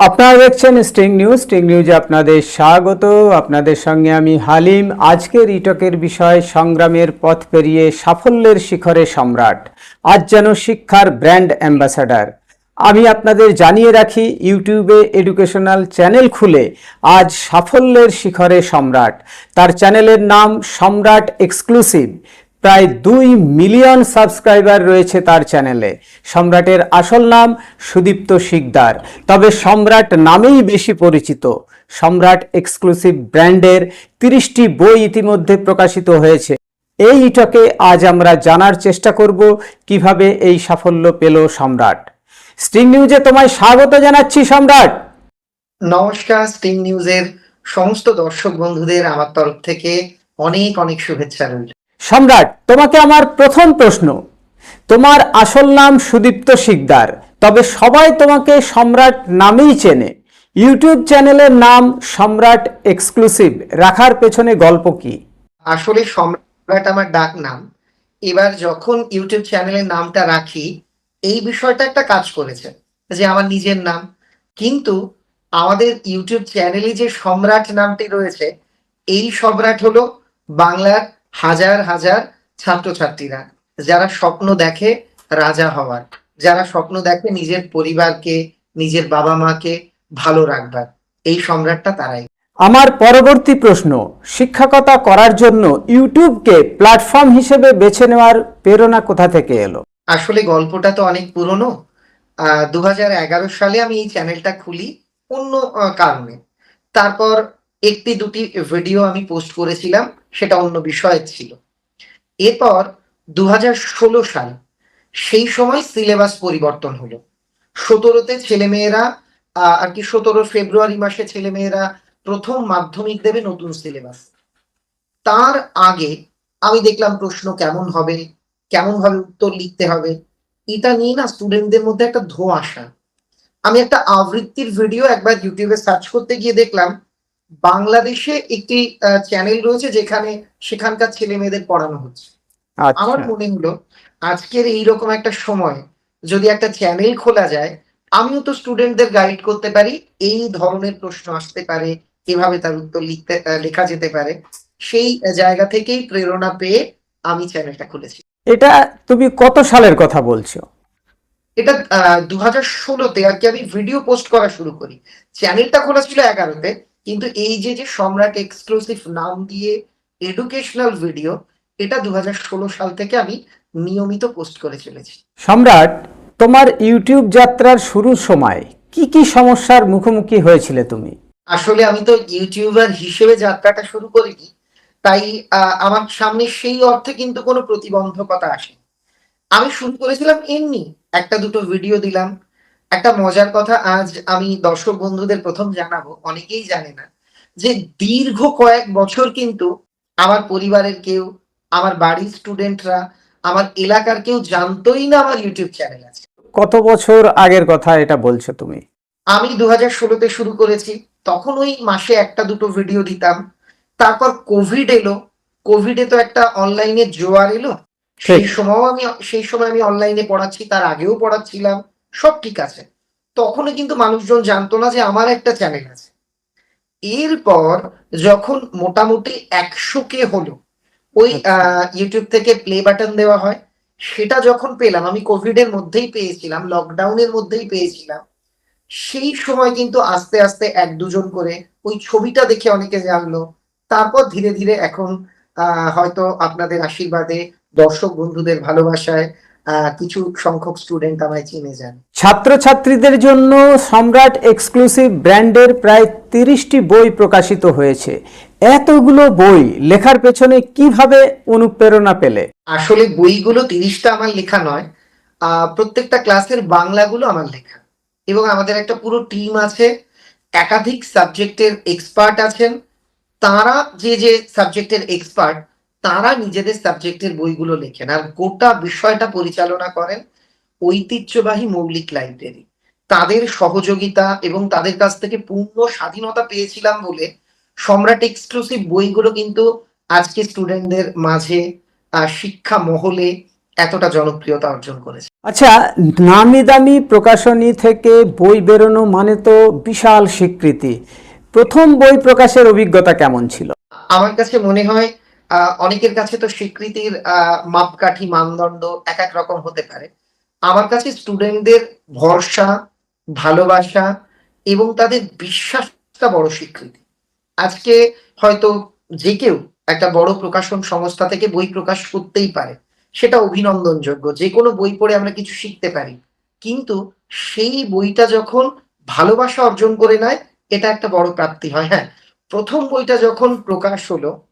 আপনারা দেখছেন sting news. Sting নিউজে আপনাদের স্বাগত। আপনাদের সঙ্গে আমি হালিম। আজকের ইটকের বিষয়, সংগ্রামের পথ পেরিয়ে সাফল্যের শিখরে সম্রাট। আজ যেন শিক্ষার ব্র্যান্ড অ্যাম্বাসাডার। আমি আপনাদের জানিয়ে রাখি, ইউটিউবে এডুকেশনাল চ্যানেল খুলে আজ সাফল্যের শিখরে সম্রাট। তার চ্যানেলের নাম সম্রাট এক্সক্লুসিভ। প্রায় দুই মিলিয়ন সাবস্ক্রাইবার রয়েছে তার চ্যানেলে। সম্রাটের আসল নাম সুদীপ্ত শিকদার। তবে সম্রাট নামেই বেশি পরিচিত। সম্রাট এক্সক্লুসিভ ব্র্যান্ডের তিরিশটি বই ইতিমধ্যে প্রকাশিত হয়েছে। এই ইটকে আজ আমরা জানার চেষ্টা করব কীভাবে এই সাফল্য পেল সম্রাট। স্টিং নিউজে তোমায় স্বাগত জানাচ্ছি, সম্রাট! নমস্কার, স্টিং নিউজের সমস্ত দর্শক বন্ধুদের আমার তরফ থেকে অনেক অনেক শুভেচ্ছা রইল। সম্রাট, তোমাকে আমার প্রথম প্রশ্ন। তোমার আসল নাম সুদীপ্ত শিকদার। তবে সবাই তোমাকে সম্রাট নামেই চেনে। ইউটিউব চ্যানেলের নাম সম্রাট এক্সক্লুসিভ। রাখার পেছনে গল্প কি? আসলে সম্রাট আমার ডাক নাম। এবার যখন ইউটিউব চ্যানেলের নামটা রাখি, এই বিষয়টা একটা কাজ করেছে যে আমার নিজের নাম। কিন্তু আমাদের ইউটিউব চ্যানেলে যে সম্রাট নামটি রয়েছে, এই সম্রাট হলো বাংলার হাজার হাজার ছাত্রছাত্রীরা যারা স্বপ্ন দেখে রাজা হওয়ার যারা স্বপ্ন দেখে নিজের পরিবারকে নিজের বাবা মাকে ভালো রাখবার। এই সম্রাটটা তারাই। আমার পরবর্তী প্রশ্ন শিক্ষকতা করার জন্য ইউটিউবকে প্ল্যাটফর্ম হিসেবে বেছে নেওয়ার প্রেরণা কোথা থেকে এলো? আসলে গল্পটা তো অনেক পুরনো। দু এগারো সালে আমি এই চ্যানেলটা খুলি অন্য কারণে। তারপর একটি দুটি ভিডিও আমি পোস্ট করেছিলাম, সেটা অন্য বিষয়ের ছিল। এরপর দু সাল, সেই সময় সিলেবাস পরিবর্তন হলো। সতেরোতে ছেলেমেয়েরা আর কি সতেরো ফেব্রুয়ারি মাসে ছেলেমেয়েরা প্রথম মাধ্যমিক দেবে নতুন সিলেবাস তার আগে আমি দেখলাম প্রশ্ন কেমন হবে, কেমন ভাবে উত্তর লিখতে হবে। এটা নিয়ে না স্টুডেন্টদের মধ্যে একটা ধোঁয়াশা আমি একটা আবৃত্তির ভিডিও একবার ইউটিউবে সার্চ করতে গিয়ে দেখলাম বাংলাদেশে একটি চ্যানেল রয়েছে যেখানে সেখানকার ছেলে মেয়েদের পড়ানো হচ্ছে। আমার আচ্ছা মনে হলো আজকের এইরকম একটা সময় যদি একটা চ্যানেল খোলা যায় আমিও তো স্টুডেন্টদের গাইড করতে পারি এই ধরনের প্রশ্ন আসতে পারে এভাবে তার উত্তর লিখতে লেখা যেতে পারে সেই জায়গা থেকেই প্রেরণা পেয়ে আমি চ্যানেলটা খুলেছি। এটা তুমি কত সালের কথা বলছো? এটা দু হাজার ষোলোতে আর কি আমি ভিডিও পোস্ট করা শুরু করি। চ্যানেলটা খোলা ছিল এগারোতে কিন্তু এই যে যে সম্রাট এক্সক্লুসিভ নাম দিয়ে এডুকেশনাল ভিডিও এটা দু হাজার ষোলো সাল থেকে আমি নিয়মিত পোস্ট করে চলেছি। সম্রাট তোমার ইউটিউব যাত্রার শুরুর সময় কি কি সমস্যার মুখোমুখি হয়েছিলে তুমি? আসলে আমি তো ইউটিউবার হিসেবে যাত্রাটা শুরু করিনি তাই আমার সামনে সেই অর্থে কিন্তু কোনো প্রতিবন্ধকতা আসে আমি শুরু করেছিলাম এমনি একটা দুটো ভিডিও দিলাম একটা মজার কথা আজ আমি দর্শক বন্ধুদের প্রথম জানাব অনেকেই জানে না যে দীর্ঘ কয়েক বছর কিন্তু আমার পরিবারের কেউ আমার বাড়ির স্টুডেন্টরা আমার এলাকার কেউ জানতোই না আমার ইউটিউব চ্যানেল আছে। কত বছর আগের কথা এটা বলছো তুমি? আমি দু হাজার ষোলোতে শুরু করেছি তখন ওই মাসে একটা দুটো ভিডিও দিতাম তারপর কোভিড এলো কোভিডে তো একটা অনলাইনে জোয়ার এলো সেই সময়ও আমি সেই সময় আমি অনলাইনে পড়াচ্ছি তার আগেও পড়াচ্ছিলাম সব ঠিক আছে। তখনও কিন্তু মানুষজন জানতো না যে আমার একটা চ্যানেল আছে। এরপর যখন মোটামুটি একশো কে হলো ওই ইউটিউব থেকে প্লে বাটন দেওয়া হয় সেটা যখন পেলাম আমি কোভিড এর মধ্যেই পেয়েছিলাম লকডাউনের মধ্যেই পেয়েছিলাম সেই সময় কিন্তু আস্তে আস্তে এক দুজন করে ওই ছবিটা দেখে অনেকে জানলো। তারপর ধীরে ধীরে এখন আহ, হয়তো আপনাদের আশীর্বাদে দর্শক বন্ধুদের ভালোবাসায় কিছু সংখ্যক স্টুডেন্ট আমায় চিনে যান। ছাত্রছাত্রীদের জন্য সম্রাট এক্সক্লুসিভ ব্র্যান্ডের প্রায় তিরিশটি বই প্রকাশিত হয়েছে। এতগুলো বই লেখার পেছনে কীভাবে অনুপ্রেরণা পেলে? আসলে বইগুলো তিরিশটা আমার লেখা নয় আহ, প্রত্যেকটা ক্লাসের বাংলাগুলো আমার লেখা। এবং আমাদের একটা পুরো টিম আছে একাধিক সাবজেক্টের এক্সপার্ট আছেন। তারা যে যে সাবজেক্টের এক্সপার্ট তারা নিজেদের সাবজেক্টের বইগুলো লেখেন আর গোটা বিষয়টা পরিচালনা করেন ঐতিহ্যবাহী মৌলিক লাইব্রেরি। তাদের সহযোগিতা এবং তাদের কাছ থেকে পূর্ণ স্বাধীনতা পেয়েছিলাম বলে সম্রাট এক্সক্লুসিভ বইগুলো কিন্তু আজকে স্টুডেন্টদের মাঝে শিক্ষা মহলে এতটা জনপ্রিয়তা অর্জন করেছে। আচ্ছা নামি দামি প্রকাশনী থেকে বই বেরোনো মানে তো বিশাল স্বীকৃতি। প্রথম বই প্রকাশের অভিজ্ঞতা কেমন ছিল? আমার কাছে মনে হয় অনেকের কাছে তো স্বীকৃতির মাপকাঠি, মানদণ্ড এক এক রকম হতে পারে। আমার কাছে স্টুডেন্টদের ভরসা, ভালোবাসা এবং তাদের বিশ্বাসটা বড় স্বীকৃতি। আজকে হয়তো যে কেউ একটা বড় প্রকাশন সংস্থা থেকে বই প্রকাশ করতেই পারে। সেটা অভিনন্দনযোগ্য। যে কোনো বই পড়ে আমরা কিছু শিখতে পারি। কিন্তু সেই বইটা যখন ভালোবাসা অর্জন করে নেয়, এটা একটা বড় প্রাপ্তি হয়। হ্যাঁ প্রথম বইটা যখন প্রকাশ হলো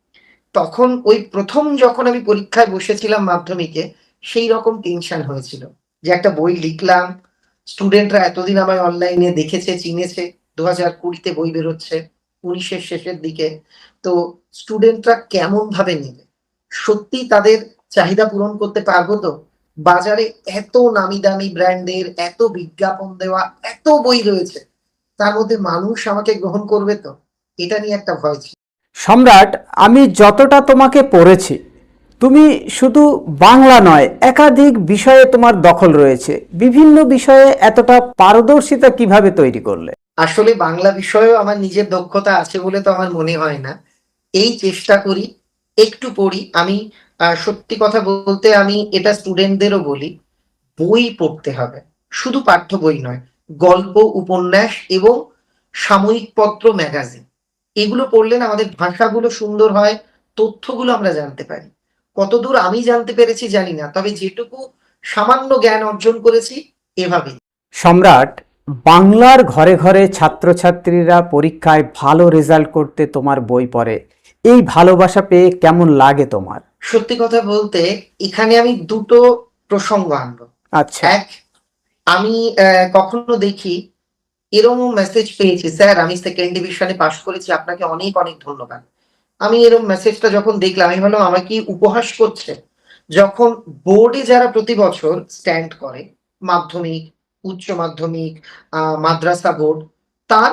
তখন ওই প্রথম যখন আমি পরীক্ষায় বসেছিলাম মাধ্যমিকে, সেই রকম টেনশন হয়েছিল যে একটা বই লিখলাম স্টুডেন্টরা এতদিন আমায় অনলাইনে দেখেছে, চিনেছে দু হাজার কুড়িতে বই বেরোচ্ছে, উনিশের শেষের দিকে। তো স্টুডেন্টরা কেমন ভাবে নেবে? সত্যি তাদের চাহিদা পূরণ করতে পারব তো? বাজারে এত নামি দামি ব্র্যান্ডের, এত বিজ্ঞাপন দেওয়া, এত বই রয়েছে, তার মধ্যে মানুষ আমাকে গ্রহণ করবে তো? এটা নিয়ে একটা ভয় ছিল। সম্রাট, আমি যতটা তোমাকে পড়েছি, তুমি শুধু বাংলা নয়, একাধিক বিষয়ে তোমার দখল রয়েছে। বিভিন্ন বিষয়ে এতটা পারদর্শিতা কীভাবে তৈরি করলে? আসলে বাংলা বিষয়েও আমার নিজের দক্ষতা আছে বলে তো আমার মনে হয় না। এই চেষ্টা করি, একটু পড়ি। আমি সত্যি কথা বলতে আমি এটা স্টুডেন্টদেরও বলি, বই পড়তে হবে। শুধু পাঠ্য বই নয়, গল্প, উপন্যাস এবং সাময়িক পত্র ম্যাগাজিন। এগুলো পড়লে না আমাদের ভাষাগুলো সুন্দর হয় তথ্যগুলো আমরা জানতে পারি। কতদূর আমি জানতে পেরেছি জানি না তবে যেটুকু সামান্য জ্ঞান অর্জন করেছি এভাবেই। সম্রাট বাংলার ঘরে ঘরে ছাত্রছাত্রীরা পরীক্ষায় ভালো রেজাল্ট করতে তোমার বই পড়ে। এই ভালোবাসা পেয়ে কেমন লাগে তোমার? সত্যি কথা বলতে এখানে আমি দুটো প্রসঙ্গ আনব। আচ্ছা। এক আমি আহ, কখনো দেখি এরকম মেসেজ পেয়েছি স্যার আমি সেকেন্ড ডিভিশনে পাশ করেছি আপনাকে অনেক অনেক ধন্যবাদ। আমি এরকম মেসেজটা যখন দেখলাম আমি ভাবলাম আমাকে কি উপহাস করছে? যখন বোর্ডে যারা প্রতি বছর স্ট্যান্ড করে মাধ্যমিক উচ্চ মাধ্যমিক মাদ্রাসা বোর্ড তার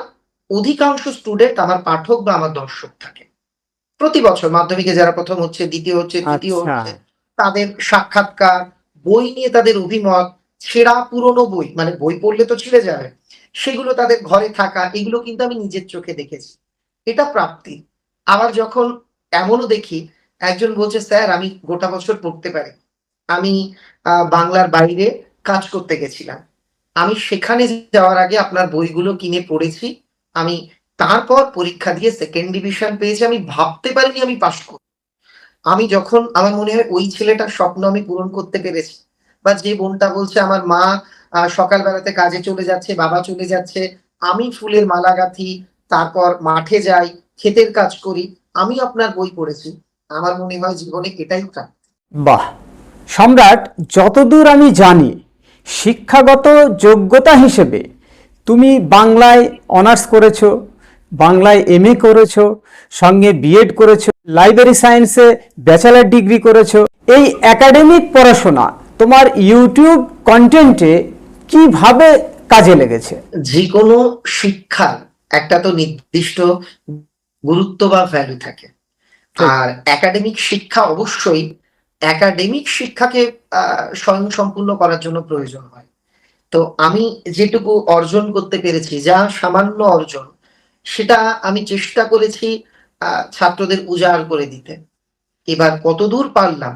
অধিকাংশ স্টুডেন্ট আমার পাঠক বা আমার দর্শক থাকে। প্রতি বছর মাধ্যমিকে যারা প্রথম হচ্ছে দ্বিতীয় হচ্ছে তৃতীয় আচ্ছা। হচ্ছে তাদের সাক্ষাৎকার বই নিয়ে তাদের অভিমত সেরা পুরনো বই মানে বই পড়লে তো ছিঁড়ে যাবে সেগুলো তাদের ঘরে থাকা, এগুলো কিন্তু আমি নিজের চোখে দেখেছি। এটা প্রাপ্তি। আবার যখন এমনও দেখি, একজন বলছে, স্যার, আমি গোটা বছর পড়তে পারি। আমি বাংলার বাইরে কাজ করতে গেছিলাম। আমি সেখানে যাওয়ার আগে আপনার বইগুলো কিনে পড়েছি। আমি তারপর পরীক্ষা দিয়ে সেকেন্ড ডিভিশন পেয়েছি। আমি ভাবতে পারিনি আমি পাশ করব। আমি যখন, আমার মনে হয় ওই ছেলেটার স্বপ্ন আমি পূরণ করতে পেরেছি। বা যে বোনটা বলছে, আমার মা সকালবেলাতে কাজে চলে যাচ্ছে, বাবা চলে যাচ্ছে, আমি ফুলের মালা গাঁথি, তারপর মাঠে যাই, ক্ষেতের কাজ করি, আমি আপনার বই পড়েছি। আমার মনে হয় জীবনে এটাই প্রাপ্তি। বাহ! সম্রাট, যতদূর আমি জানি, শিক্ষাগত যোগ্যতা হিসেবে তুমি বাংলায় অনার্স করেছ, বাংলায় এম এ করেছ, সঙ্গে বিএড করেছ, লাইব্রেরি সায়েন্সে ব্যাচেলার ডিগ্রি করেছ, এই একাডেমিক পড়াশোনা, তোমার ইউটিউব কন্টেন্টে কীভাবে কাজে লেগেছে? যে কোনো শিক্ষার একটা তো নির্দিষ্ট গুরুত্ব বা ভ্যালু থাকে। আর একাডেমিক শিক্ষা অবশ্যই একাডেমিক শিক্ষাকে স্বয়ং সম্পূর্ণ করার জন্য প্রয়োজন হয়। তো আমি যেটুকু অর্জন করতে পেরেছি যা সামান্য অর্জন সেটা আমি চেষ্টা করেছি ছাত্রদের উজাড় করে দিতে। এবার কতদূর পারলাম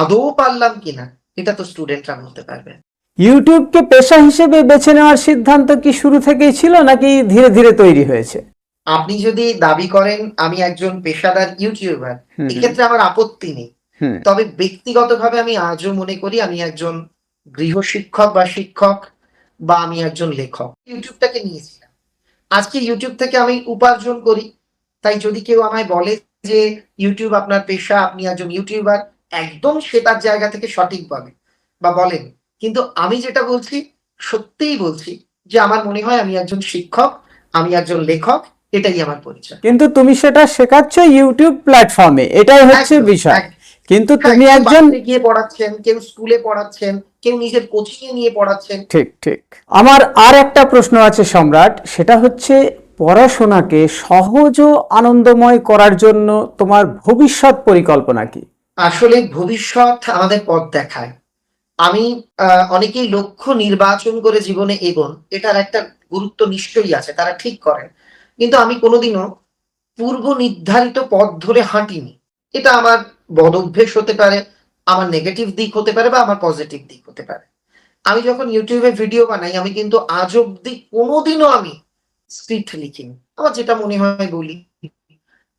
আদৌ পারলাম কিনা এটা তো স্টুডেন্টরা বলতে পারবে। ইউটিউবকে পেশা হিসেবে বেছে নেওয়ার সিদ্ধান্ত কি শুরু থেকেই ছিল নাকি ধীরে ধীরে তৈরি হয়েছে? আপনি যদি দাবি করেন আমি একজন পেশাদার ইউটিউবার এক্ষেত্রে আমার আপত্তি নেই। তবে ব্যক্তিগতভাবে আমি আজও মনে করি আমি একজন গৃহশিক্ষক বা শিক্ষক বা আমি একজন লেখক। ইউটিউবটাকে নিয়েছিলাম। আজকে ইউটিউব থেকে আমি উপার্জন করি। তাই যদি কেউ আমায় বলে যে ইউটিউব আপনার পেশা আপনি একজন ইউটিউবার একদম সে তার জায়গা থেকে সঠিক বলে বা বলেন কিন্তু আমি যেটা বলছি সত্যিই বলছি যে আমার মনে হয় আমি একজন শিক্ষক আমি একজন লেখক এটাই আমার পরিচয়। কিন্তু তুমি সেটা শেখাচ্ছ ইউটিউব প্ল্যাটফর্মে এটাই হচ্ছে বিষয়। কিন্তু হ্যাঁ, তুমি একজন গিয়ে পড়াচ্ছেন কেউ স্কুলে পড়াচ্ছেন কেউ নিজের কোচিং এ নিয়ে পড়াচ্ছেন। ঠিক ঠিক। আমার আর একটা প্রশ্ন আছে সম্রাট সেটা হচ্ছে পড়াশোনাকে সহজ ও আনন্দময় করার জন্য তোমার ভবিষ্যৎ পরিকল্পনা কি? আসলে ভবিষ্যৎ আমাদের পথ দেখায়। আমি অনেকেই লক্ষ্য নির্বাচন করে জীবনে এগোন, এটার একটা গুরুত্ব নিশ্চয়ই আছে, তারা ঠিক করেন। কিন্তু আমি কোনোদিনও পূর্ব নির্ধারিত পথ ধরে হাঁটিনি। এটা আমার বদ অভ্যেস হতে পারে, আমার নেগেটিভ দিক হতে পারে বা আমার পজিটিভ দিক হতে পারে। আমি যখন ইউটিউবে ভিডিও বানাই, আমি কিন্তু আজ অব্দি কোনোদিনও আমি স্ক্রিপ্ট লিখিনি। আমার যেটা মনে হয় বলি,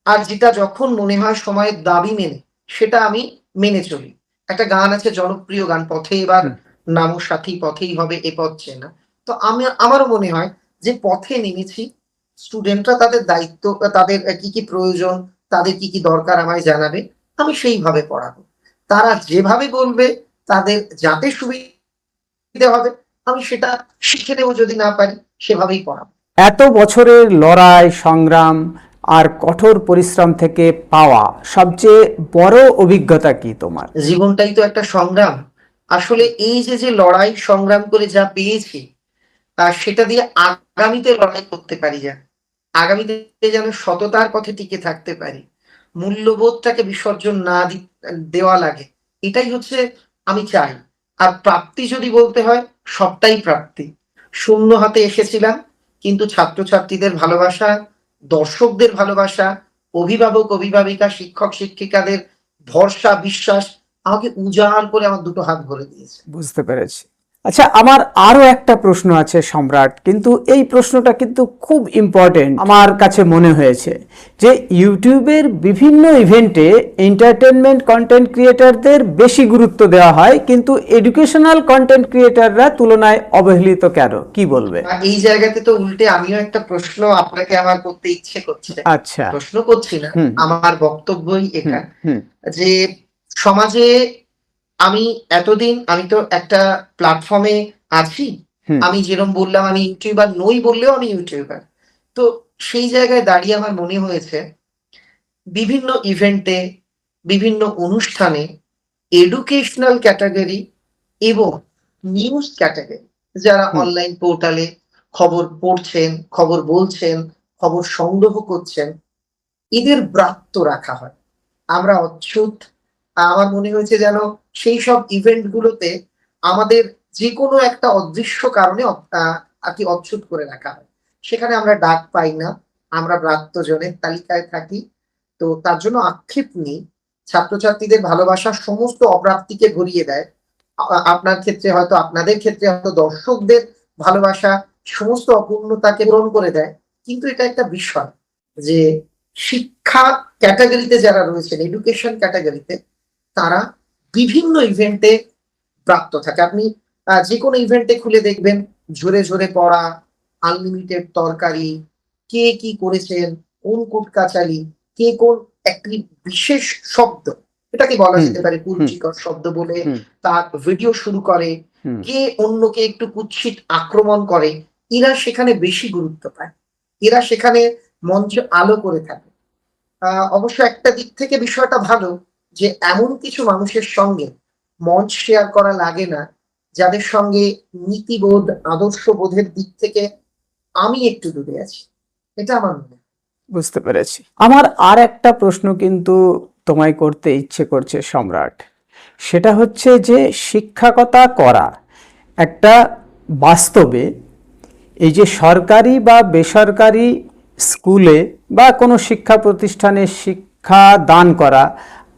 আর যেটা যখন মনে হয় সময়ের দাবি মেনে, সেটা আমি মেনে চলি। একটা গান আছে জনপ্রিয় গান পথে এবার। নামো সাথী পথেই হবে এ পথ চেনা। তো আমি আমারও মনে হয় যে পথে নেমেছি স্টুডেন্টরা তাদের দায়িত্ব তাদের কি কি প্রয়োজন তাদের কি কি দরকার আমায় জানাবে আমি সেইভাবে পড়াবো। তারা যেভাবে বলবে তাদের যাতে সুবিধা হবে আমি সেটা শিখে নেব যদি না পারি সেভাবেই পড়াবো। এত বছরের লড়াই সংগ্রাম আর কঠোর পরিশ্রম থেকে পাওয়া সবচেয়ে বড় অভিজ্ঞতা কি তোমার? জীবনটাই তো একটা সংগ্রাম। আসলে এই যে যে লড়াই, সংগ্রাম করে যা পেয়েছি সেটা দিয়ে আগামীতে লড়াই করতে পারি যেন আগামীতে যেন সততার পথে টিকে থাকতে পারি। মূল্যবোধটাকে বিসর্জন না দেওয়া লাগে। এটাই হচ্ছে আমি চাই। আর প্রাপ্তি যদি বলতে হয়, সবটাই প্রাপ্তি। শূন্য হাতে এসেছিলাম, কিন্তু ছাত্রছাত্রীদের ভালোবাসা দর্শকদের ভালোবাসা, অভিভাবক, অভিভাবিকা, শিক্ষক, শিক্ষিকাদের ভরসা, বিশ্বাস আমাকে উজাড় করে আমার দুটো হাত ভরে দিয়েছে। বুঝতে পেরেছি। আচ্ছা আমার আরও একটা প্রশ্ন আছে সম্রাট কিন্তু এই প্রশ্নটা কিন্তু খুব ইম্পর্টেন্ট আমার কাছে মনে হয়েছে যে ইউটিউবের বিভিন্ন ইভেন্টে এন্টারটেনমেন্ট কন্টেন্ট ক্রিয়েটারদের বেশি গুরুত্ব দেওয়া হয় কিন্তু এডুকেশনাল কন্টেন্ট ক্রিয়েটাররা তুলনায় অবহেলিত কেন? কি বলবে? এই জায়গাতে তো উল্টে আমিও একটা প্রশ্ন আপনাকে আমার করতে ইচ্ছে করছে। আচ্ছা। প্রশ্ন করছি না আমার বক্তব্যই এটা যে সমাজে আমি এতদিন আমি তো একটা প্ল্যাটফর্মে আছি। আমি যেরকম বললাম আমি ইউটিউবার নই বললেও আমি ইউটিউবার। তো সেই জায়গায় দাঁড়িয়ে আমার মনে হয়েছে বিভিন্ন ইভেন্টে বিভিন্ন অনুষ্ঠানে এডুকেশনাল ক্যাটাগরি এবং নিউজ ক্যাটাগরি যারা অনলাইন পোর্টালে খবর পড়ছেন খবর বলছেন খবর সংগ্রহ করছেন এদের ব্রাত্য রাখা হয়। আমরা অচ্ছুত আমার মনে হয়েছে যেন সেই সব ইভেন্ট গুলোতে আমাদের যে কোনো একটা অদৃশ্য কারণে আর কি অচ্ছুত করে রাখা হয়। সেখানে আমরা ডাক পাই না, আমরা ব্রাত্যজনের তালিকায় থাকি। তো তার জন্য আক্ষেপ নেই। ছাত্রছাত্রীদের ভালোবাসা সমস্ত অপ্রাপ্তিকে ভরিয়ে দেয়। আপনার ক্ষেত্রে হয়তো আপনাদের ক্ষেত্রে হয়তো দর্শকদের ভালোবাসা সমস্ত অপূর্ণতাকে পূরণ করে দেয়। কিন্তু এটা একটা বিষয় যে শিক্ষা ক্যাটাগরিতে যারা রয়েছেন এডুকেশন ক্যাটাগরিতে তারা বিভিন্ন ইভেন্টে প্রাপ্ত থাকে। আপনি যে কোনো ইভেন্টে খুলে দেখবেন ঝরে ঝরে পড়া আনলিমিটেড তরকারি কে কি করেছেন কোন কোট কাচালি কে কোন একটি বিশেষ শব্দ এটাকে বলা যেতে পারে কুরুচিকর শব্দ বলে তার ভিডিও শুরু করে কে অন্যকে একটু কুৎসিত আক্রমণ করে এরা সেখানে বেশি গুরুত্ব পায়। এরা সেখানে মঞ্চ আলো করে থাকে। আহ, অবশ্য একটা দিক থেকে বিষয়টা ভালো যে এমন কিছু মানুষের সঙ্গে মঞ্চ শেয়ার করা লাগে না, যাদের সঙ্গে নীতিবোধ আদর্শ বোধের দিক থেকে আমি একটু দূরে আছি। এটা আমার মনে বুঝতে পেরেছি। আমার আর একটা প্রশ্ন কিন্তু তোমায় করতে ইচ্ছে করছে সম্রাট। সেটা হচ্ছে যে শিক্ষকতা করা একটা বাস্তবে এই যে সরকারি বা বেসরকারি স্কুলে বা কোনো শিক্ষা প্রতিষ্ঠানে শিক্ষা দান করা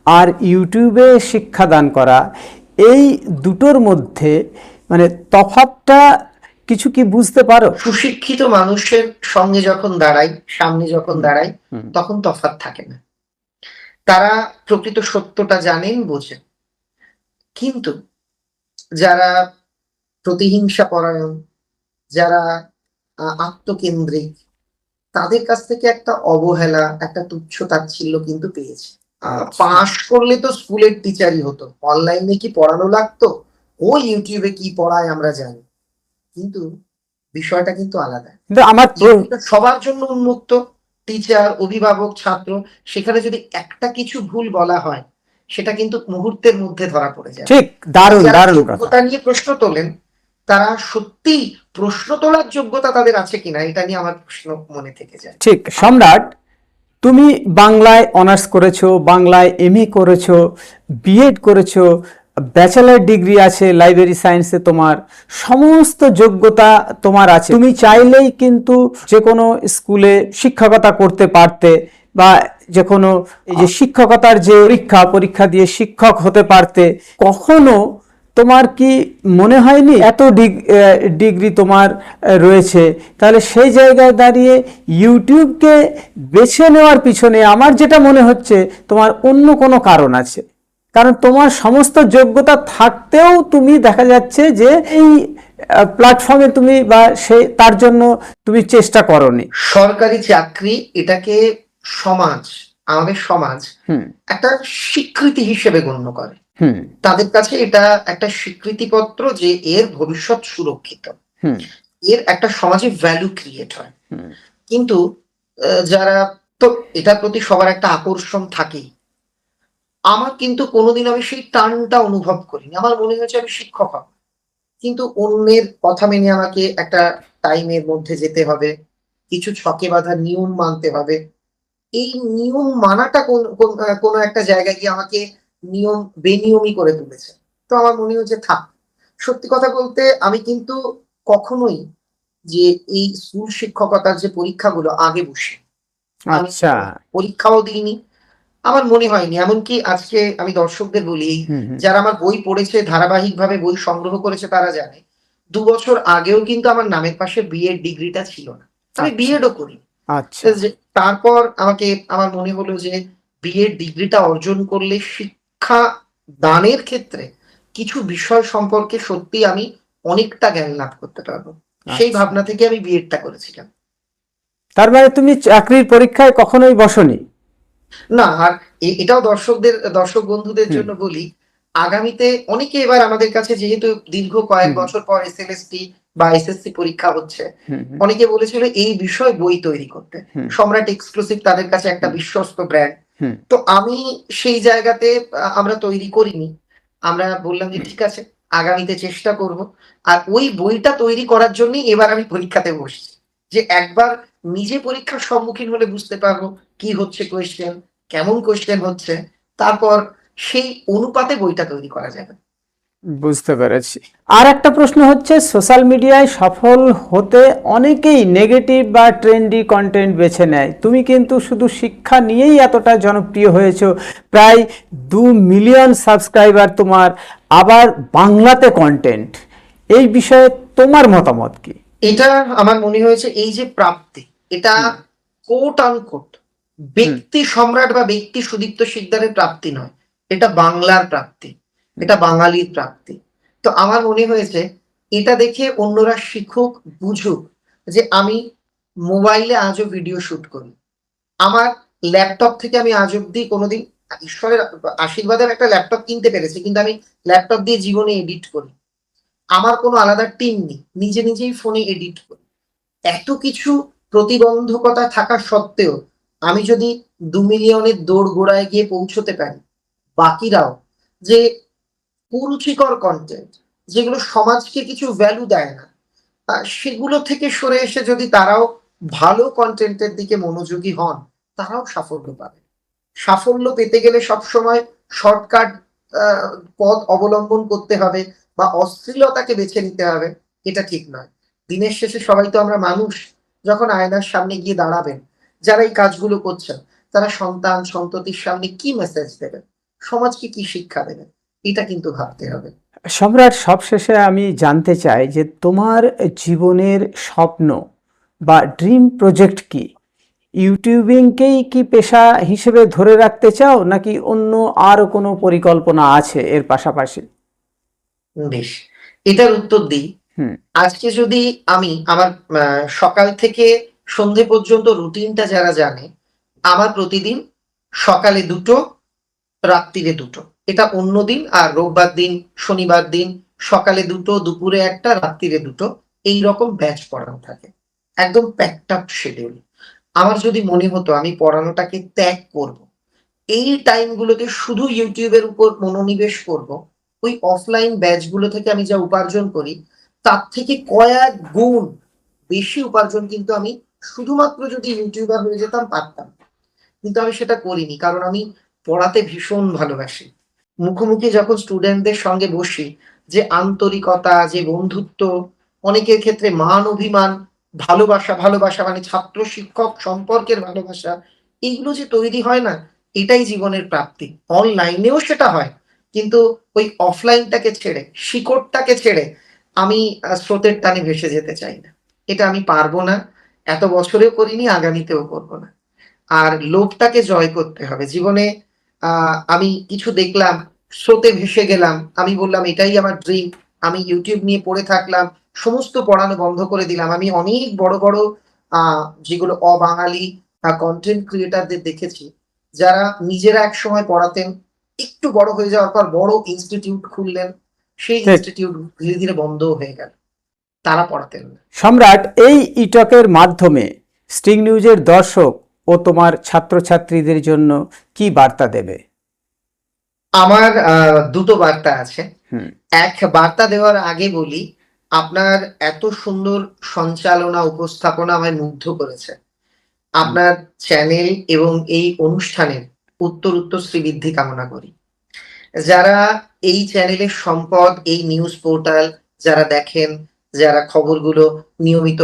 আর ইউটিউবে শিক্ষা দান করা এই দুটোর মধ্যে মানে তফাতটা কিছু কি বুঝতে পারো? সুশিক্ষিত মানুষের সঙ্গে যখন দাঁড়াই সামনে যখন দাঁড়াই তখন তফাত থাকে না। তারা প্রকৃত সত্যটা জানেন বোঝেন। কিন্তু যারা প্রতিহিংসা পরায়ণ যারা আত্মকেন্দ্রিক তাদের কাছ থেকে একটা অবহেলা একটা তুচ্ছ তাচ্ছিল্য কিন্তু পেয়েছে। পাশ করলে তো স্কুলের টিচারই হতো। অনলাইনে কি পড়ানো লাগতো? ও ইউটিউবে কি পড়ায় আমরা জানি। কিন্তু বিষয়টা কিন্তু আলাদা। কিন্তু আমার সবার জন্য উন্মুক্ত। টিচার অভিভাবক ছাত্র সেখানে যদি একটা কিছু ভুল বলা হয় সেটা কিন্তু মুহূর্তের মধ্যে ধরা পড়ে যায়। ঠিক দারুণ দারুণ কথা। নিয়ে প্রশ্ন তোলেন তারা সত্যি প্রশ্ন তোলার যোগ্যতা তাদের আছে কিনা এটা নিয়ে আমার প্রশ্ন মনে থেকে যায়। ঠিক সম্রাট তুমি বাংলায় অনার্স করেছ বাংলায় এম এমএ করেছ বিএড করেছ ব্যাচেলার ডিগ্রি আছে লাইব্রেরি সায়েন্সে তোমার সমস্ত যোগ্যতা তোমার আছে। তুমি চাইলেই কিন্তু যে কোনো স্কুলে শিক্ষকতা করতে পারতে বা যে কোনো এই যে শিক্ষকতার যে পরীক্ষা পরীক্ষা দিয়ে শিক্ষক হতে পারতে কখনো তোমার কি মনে হয়নি? এত ডিগ- ডিগ্রি তোমার রয়েছে। তাহলে সেই জায়গায় দাঁড়িয়ে ইউটিউবকে বেছে নেওয়ার পিছনে আমার যেটা মনে হচ্ছে তোমার অন্য কোনো কারণ আছে। কারণ তোমার সমস্ত যোগ্যতা থাকতেও তুমি দেখা যাচ্ছে যে এই প্ল্যাটফর্মে তুমি বা সে তার জন্য তুমি চেষ্টা করনি। সরকারি চাকরি এটাকে সমাজ আমাদের সমাজ একটা স্বীকৃতি হিসেবে গণ্য করে। তাদের কাছে এটা একটা স্বীকৃতিপত্র যে এর ভবিষ্যৎ সুরক্ষিত। এর একটা সমাজে ভ্যালু ক্রিয়েট হয়। কিন্তু যারা তো এটার প্রতি সবার একটা আকর্ষণ থাকেই। আমার কিন্তু কোনোদিন আমি সেই টানটা অনুভব করিনি। আমার মনে হয়েছে আমি শিক্ষক হব। কিন্তু অন্যের কথা মেনে আমাকে একটা টাইমের মধ্যে যেতে হবে। কিছু ছকে বাঁধা নিয়ম মানতে হবে। এই নিয়ম মানাটা কোন কোন- একটা জায়গায় গিয়ে আমাকে নিয়ম বেনিয়মই করে তুলেছে। তো আমার মনে হচ্ছে থাক। সত্যি কথা বলতে আমি কিন্তু কখনোই যে এই স্কুল শিক্ষকতার যে পরীক্ষাগুলো আগে বসে আচ্ছা। পরীক্ষাও দিইনি। আমার মনে হয়নি এমনকি আজকে আমি দর্শকদের বলি যারা আমার বই পড়েছে ধারাবাহিকভাবে বই সংগ্রহ করেছে তারা জানে দু বছর আগেও কিন্তু আমার নামের পাশে বিএড ডিগ্রিটা ছিল না। আমি আচ্ছা। বিএডও করি। আচ্ছা। তারপর আমাকে আমার মনে হলো যে বিএড ডিগ্রিটা অর্জন করলে শিক্ষা দানের ক্ষেত্রে কিছু বিষয় সম্পর্কে সত্যি আমি অনেকটা জ্ঞান লাভ করতে পারব। সেই আচ্ছা। ভাবনা থেকে আমি বিএডটা করেছিলাম। তার মানে তুমি চাকরির পরীক্ষায় কখনোই বসনি? না আর এটাও দর্শকদের দর্শক বন্ধুদের জন্য বলি আগামীতে অনেকে এবার আমাদের কাছে যেহেতু দীর্ঘ কয়েক বছর পর এসএলএসটি বা এসএসসি পরীক্ষা হচ্ছে অনেকে বলেছিল এই বিষয় বই তৈরি করতে। সম্রাট এক্সক্লুসিভ তাদের কাছে একটা বিশ্বস্ত ব্র্যান্ড। তো আমি সেই জায়গাতে আমরা তৈরি করিনি। আমরা বললাম যে, ঠিক আছে, আগামীতে চেষ্টা করব। আর ওই বইটা তৈরি করার জন্য এবার আমি পরীক্ষাতে বসছি। যে একবার নিজে পরীক্ষার সম্মুখীন হলে বুঝতে পারব কি হচ্ছে কোয়েশ্চেন কেমন কোয়েশ্চেন হচ্ছে। তারপর সেই অনুপাতে বইটা তৈরি করা যাবে। বুঝতে পেরেছি। আর একটা প্রশ্ন হচ্ছে সোশ্যাল মিডিয়ায় সফল হতে অনেকেই নেগেটিভ বা ট্রেন্ডি কন্টেন্ট বেছে নেয়। তুমি কিন্তু শুধু শিক্ষা নিয়েই এতটা জনপ্রিয় হয়েছো। প্রায় দু মিলিয়ন সাবস্ক্রাইবার তোমার আবার বাংলাতে কন্টেন্ট এই বিষয়ে তোমার মতামত কি? এটা আমার মনে হয়েছে এই যে প্রাপ্তি এটা কোট আনকোট ব্যক্তি সম্রাট বা ব্যক্তি সুদীপ্ত শিকদারের প্রাপ্তি নয় এটা বাংলার প্রাপ্তি। এটা বাঙালির প্রাপ্তি। তো আমার মনে হয়েছে, এটা দেখে অন্যরা শিখুক, বুঝুক যে আমি মোবাইলে আজও ভিডিও শুট করি। আমার ল্যাপটপ থেকে আমি আজ অব্দি কোনোদিন ঈশ্বরের আশীর্বাদে আমি একটা ল্যাপটপ কিনতে পেরেছি, কিন্তু আমি ল্যাপটপ দিয়ে জীবনে এডিট করি। আমার কোনো আলাদা টিম নেই, নিজে নিজেই ফোনে এডিট করি। এত কিছু প্রতিবন্ধকতা থাকা সত্ত্বেও আমি যদি দু মিলিয়নের দৌড় গোড়ায় গিয়ে পৌঁছতে পারি, বাকিরাও যে কুরুচিকর কন্টেন্ট যেগুলো সমাজকে কিছু ভ্যালু দেয় না সেগুলো থেকে সরে এসে যদি তারাও ভালো কন্টেন্টের দিকে মনোযোগী হন, তারাও সাফল্য পাবে সাফল্য পেতে গেলে সবসময় শর্টকাট পথ অবলম্বন করতে হবে বা অশ্লীলতাকে বেছে নিতে হবে, এটা ঠিক নয়। দিনের শেষে সবাই তো আমরা মানুষ, যখন আয়নার সামনে গিয়ে দাঁড়াবেন, যারা এই কাজগুলো করছেন, তারা সন্তান, সন্ততির সামনে কি মেসেজ দেবেন? সমাজকে কি শিক্ষা দেবেন? এটা কিন্তু ভাবতে হবে। সম্রাট সবশেষে আমি জানতে চাই যে তোমার জীবনের স্বপ্ন বা ড্রিম প্রজেক্ট কি? ইউটিউবিংকেই কি পেশা হিসেবে ধরে রাখতে চাও নাকি অন্য আরও কোনো পরিকল্পনা আছে এর পাশাপাশি? বেশ এটার উত্তর দিই। হুম। আজকে যদি আমি আমার সকাল থেকে সন্ধে পর্যন্ত রুটিনটা যারা জানে আমার প্রতিদিন সকালে দুটো রাত্রিরে দুটো। এটা অন্য দিন আর রোববার দিন, শনিবার দিন, সকালে দুটো, দুপুরে একটা, রাত্রিরে দুটো এই রকম ব্যাচ পড়ানো থাকে। একদম প্যাকড আপ শিডিউল আমার যদি মনে হতো আমি পড়ানোটাকে ত্যাগ করব, এই টাইমগুলোতে শুধু ইউটিউবের উপর মনোনিবেশ করব, ওই অফলাইন ব্যাচগুলো থেকে আমি যা উপার্জন করি, তার থেকে কয়েক গুণ বেশি উপার্জন কিন্তু আমি শুধুমাত্র যদি ইউটিউবার হয়ে যেতাম, পারতাম। কিন্তু আমি সেটা করিনি, কারণ আমি পড়াতে ভীষণ ভালোবাসি। মুখোমুখি যখন স্টুডেন্টদের সঙ্গে বসি, যে আন্তরিকতা, যে বন্ধুত্ব, অনেকের ক্ষেত্রে মান অভিমান, ভালোবাসা ভালোবাসা মানে ছাত্র শিক্ষক সম্পর্কের ভালোবাসা, এইগুলো যে তৈরি হয় না, এটাই জীবনের প্রাপ্তি। অনলাইনেও সেটা হয়, কিন্তু ওই অফলাইনটাকে ছেড়ে, শিকড়টাকে ছেড়ে আমি স্রোতের টানে ভেসে যেতে চাই না। এটা আমি পারব না, এত বছরেও করিনি, আগামীতেও করব না। আর লোভটাকে জয় করতে হবে। জীবনে আমি কিছু দেখলাম স্রোতে ভেসে গেলাম। আমি বললাম এটাই আমার ড্রিম আমি ইউটিউব নিয়ে পড়ে থাকলাম সমস্ত পড়ানো বন্ধ করে দিলাম। আমি অনেক বড় বড় আহ যেগুলো অবাঙালি কন্টেন্ট ক্রিয়েটারদের দেখেছি যারা নিজেরা এক সময় পড়াতেন একটু বড় হয়ে যাওয়ার পর বড় ইনস্টিটিউট খুললেন সেই ইনস্টিটিউট ধীরে ধীরে বন্ধ হয়ে গেল। তারা পড়াতেন সম্রাট এই ইটকের মাধ্যমে স্টিং নিউজের দর্শক ও তোমার ছাত্রছাত্রীদের জন্য কি বার্তা দেবে? আমার দুটো বার্তা আছে। এক বার্তা দেওয়ার আগে বলি আপনার এত সুন্দর সঞ্চালনা উপস্থাপনা আমায় মুগ্ধ করেছে। আপনার চ্যানেল এবং এই অনুষ্ঠানের উত্তর উত্তর শ্রীবৃদ্ধি কামনা করি। যারা এই চ্যানেলের সম্পদ এই নিউজ পোর্টাল যারা দেখেন যারা খবরগুলো নিয়মিত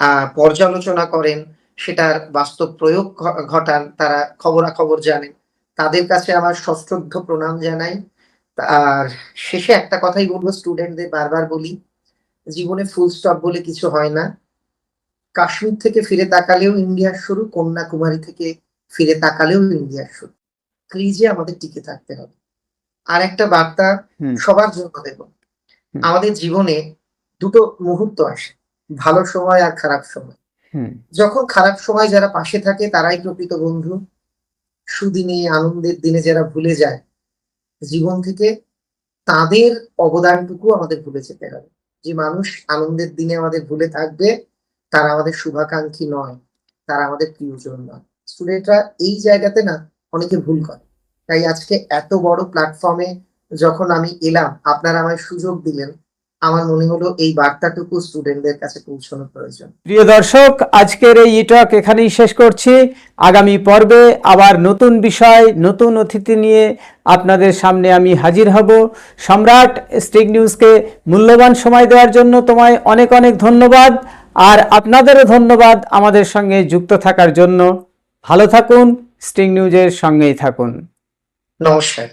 আহ, পর্যালোচনা করেন সেটার বাস্তব প্রয়োগ ঘটান তারা খবরাখবর জানেন। তাদের কাছে আমার সশ্রদ্ধ প্রণাম জানাই। আর শেষে একটা কথাই বলব স্টুডেন্টদের বারবার বলি জীবনে ফুল স্টপ বলে কিছু হয় না। কাশ্মীর থেকে ফিরে তাকালেও ইন্ডিয়ার শুরু কন্যাকুমারী থেকে ফিরে তাকালেও ইন্ডিয়ার শুরু। ক্রিজে আমাদের টিকে থাকতে হবে। আর একটা বার্তা সবার জন্য দেব। আমাদের জীবনে দুটো মুহূর্ত আসে ভালো সময় আর খারাপ সময়। যখন খারাপ সময় যারা পাশে থাকে, তারাই প্রকৃত বন্ধু। সুদিনে, আনন্দের দিনে যারা ভুলে যায়, জীবন থেকে তাদের অবদানটুকু আমাদের ভুলে যেতে হবে। যে মানুষ আনন্দের দিনে আমাদের ভুলে থাকবে, তারা আমাদের শুভাকাঙ্ক্ষী নয়, তারা আমাদের প্রিয়জন নয়। স্টুডেন্টরা এই জায়গাতে না অনেকে ভুল করে। তাই আজকে এত বড় প্ল্যাটফর্মে যখন আমি এলাম, আপনারা আমায় সুযোগ দিলেন আমার মনে হলো এই বার্তাটুকু স্টুডেন্টদের কাছে পৌঁছানো প্রয়োজন। প্রিয় দর্শক আজকের এই ইটক এখানেই শেষ করছি। আগামী পর্বে আবার নতুন বিষয় নতুন অতিথি নিয়ে আপনাদের সামনে আমি হাজির হব। সম্রাট স্টিক নিউজকে মূল্যবান সময় দেওয়ার জন্য তোমায় অনেক অনেক ধন্যবাদ। আর আপনাদেরও ধন্যবাদ আমাদের সঙ্গে যুক্ত থাকার জন্য। ভালো থাকুন স্টিং নিউজের সঙ্গেই থাকুন। নমস্কার।